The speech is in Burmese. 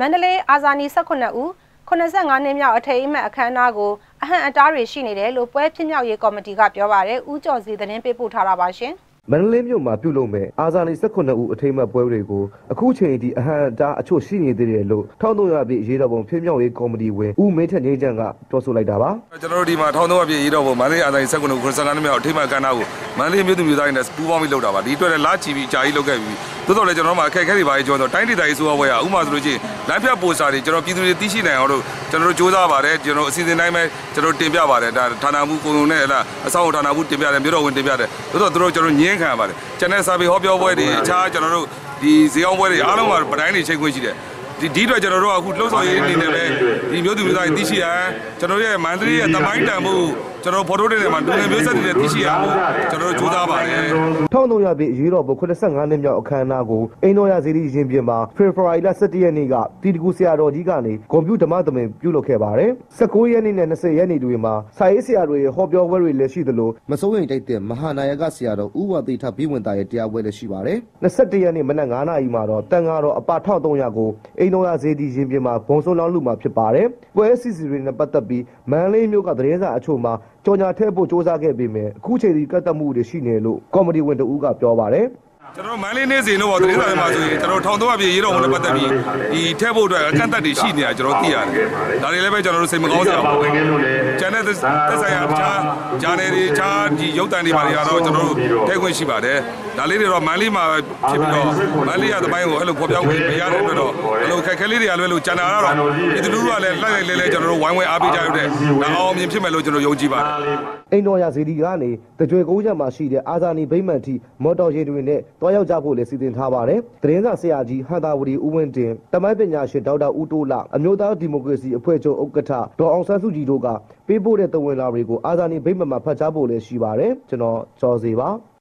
မန္တလေးအာဇာနည်18ဦး85နှစ်မြောက်အထိမ်းအမှတ်အခမ်းအနားကိုအဟံအတားတွေရှိနေတယ်လို့ပွဲဖြစ်မြောက်ရေးကော်မတီကပြောပါတယ်။ဦးကျော်စီသတင်းပေးပို့ထားတာပါရှင်။မန္တလေးမြို့မှာပြုလုပ်မဲ့အာဇာနည်18ဦးအထိမ်းအမှတ်ပွဲတွေကိုအခုချိန်အထိအဟံအတားအချို့ရှိနေသေးတယ်လို့1300ပြည့်ရေးတော်ပုံဖြစ်မြောက်ရေးကော်မတီဝင်ဦးမင်းထက်ငိမ့်ချန်ကပြောဆိုလိုက်တာပါကျွန်တော်တို့ဒီမှာထောင်းသုံးအပြည့်ရေးတော့ဗောမန္တလေးအာသာရီဆက်ကွန်ကို59နှစ်မြောက်အထိမ်းအမှတ်ကဏ္ဍကိုမန္တလေးမြို့သူမြို့သားတွေနဲ့ပူးပေါင်းပြီးလုပ်တာပါဒီအတွက်လည်းလာချီပြီးအကြာကြီးလုပ်ခဲ့ပြီး သို့တော်လည်းကျွန်တော်တို့မှာအခက်အခဲတွေပါကြီးကျွန်တော်တို့တိုင်းဒေသကြီးဆိုဘွဲရဥပမာဆိုလို့ချင်းလမ်းဖြတ်ပိုစတာတွေကျွန်တော်ပြည်သူတွေသိရှိနိုင်အောင်လို့ကျွန်တော်တို့စူးစမ်းပါတယ်ကျွန်တော်အစီအစဉ်တိုင်းပဲကျွန်တော်တင်ပြပါတယ်ဒါဌာနမှုကိုုံနဲ့ဟလာအဆောင်ဌာနမှုတင်ပြတယ်မြို့တော်ဝင်တင်ပြတယ်သို့တော်တို့ကျွန်တော်ညင်းခံပါတယ်ကျန်တဲ့စာပေဟောပြောပွဲတွေအခြားကျွန်တော်တို့ဒီဇေယောင်းပွဲတွေအားလုံးကပတိုင်းတွေချိန်ခွင့်ရှိတယ်ဒီဒီအတွက်ကျွန်တော်တို့အခုလှုပ်ဆောင်ရေးအနေနဲ့ပဲဒီမျိုးသူမျိုးသားတွေသိရှိရန်ကျွန်တော်တို့ရဲ့မန္တလေးရဲ့တမိုင်းတန်ဖို့ကျွန်တော်ဖော်ထုတ်တဲ့နေရာမှာလူငယ်မျိုးဆက်တွေသိရှိရအောင်ကျွန်တော်တို့ကြိုးစားပါတယ်1300ပြည့်ရေးတော်ပုံ85နှစ်မြောက်အခမ်းအနားကိုအိန္ဒိယဇီရီရင်ပြင်မှာဖေဖော်ဝါရီလ17ရက်နေ့ကတီတကူဆရာတော်ကြီးကနေဂွန်ပြူဓမ္မသမင်ပြုလုပ်ခဲ့ပါတယ်19ရက်နေ့နဲ့20ရက်နေ့တွေမှာစာရေးဆရာတွေရဲ့ဟောပြောပွဲတွေလည်းရှိသလိုမစိုးရိမ်တိုက်တဲ့မဟာနာယကဆရာတော်ဦးဝတိထဘိဝင်သားရဲ့တရားပွဲလည်းရှိပါတယ်21ရက်နေ့မနက်9:00နာရီမှာတော့တန်ဃာတော်အပ1300ကိုအိန္ဒိယဇီရီရင်ပြင်မှာဘုံဆုံးလောင်းလူမှာဖြစ်ပါတယ်ပွဲအစီအစဉ်တွေနဲ့ပတ်သက်ပြီးမန္တလေးမြို့ကသတင်းစာအချို့မှာ ကြော်ညာထည့်ဖို့စ조사ခဲ့ပေမဲ့အခုချိန်ဒီကတ်တက်မှုတွေရှိနေလို့ကော်မတီဝင်တဦးကပြောပါတယ် ကျွန်တော်တို့မန္တလေးနေ့စဉ်တော့သတင်းစာထဲမှာဆိုရင်ကျွန်တော်ထောင်သုံးအပြည့်ရေးတော်ဝင်နဲ့ပတ်သက်ပြီးဒီထည့်ဖို့အတွက်အကန့်အသတ်တွေရှိနေတာကျွန်တော်သိရတယ်။ဒါတွေလည်းပဲကျွန်တော်တို့စိတ်မကောင်းစရာပါဘူး။ကျန်တဲ့သက်ဆိုင်ရာတခြားဂျာနယ်တွေတခြားဒီရုပ်သံတွေပါတွေကတော့ကျွန်တော်တို့ထည့်ခွင့်ရှိပါတယ်။ဒါလေးတွေတော့မန္တလေးမှာဖြစ်ပြီးတော့မန္တလေးရသမိုင်းကိုအဲ့လိုဖော်ပြခွင့်မရတဲ့အတွက်တော့အဲ့လိုခက်ခဲလေးတွေကလည်းလို့ကျန်တာကတော့ဒီလူလူကလည်းလိုက်လိုက်လဲလဲကျွန်တော်တို့ဝိုင်းဝန်းအားပေးကြရတဲ့ဒါအောင်မြင်ဖြစ်မယ်လို့ကျွန်တော်ယုံကြည်ပါတယ်။အိန္ဒိယဇီဒီကနေတကြွေကုန်းချက်မှာရှိတဲ့အာဇာနည်ဗိမ္မာန်ထိမော်တော်ယာဉ်တွေနဲ့တွားရောက်ကြဖို့လည်းစီစဉ်ထားပါတယ်။သတင်းစာဆရာကြီးဟန်တာဝတီဦးဝင်းတင်တမိုင်းပညာရှင်ဒေါက်တာဦးတိုးလအမျိုးသားဒီမိုကရေစီအဖွဲ့ချုပ်ဥက္ကဋ္ဌဒေါ်အောင်ဆန်းစုကြည်တို့ကပေးပို့တဲ့သဝင်လာတွေကိုအာဇာနည်ဗိမ္မာန်မှာဖတ်ကြားဖို့လည်းရှိပါတယ်။ကျွန်တော်ကျော်စီပါ။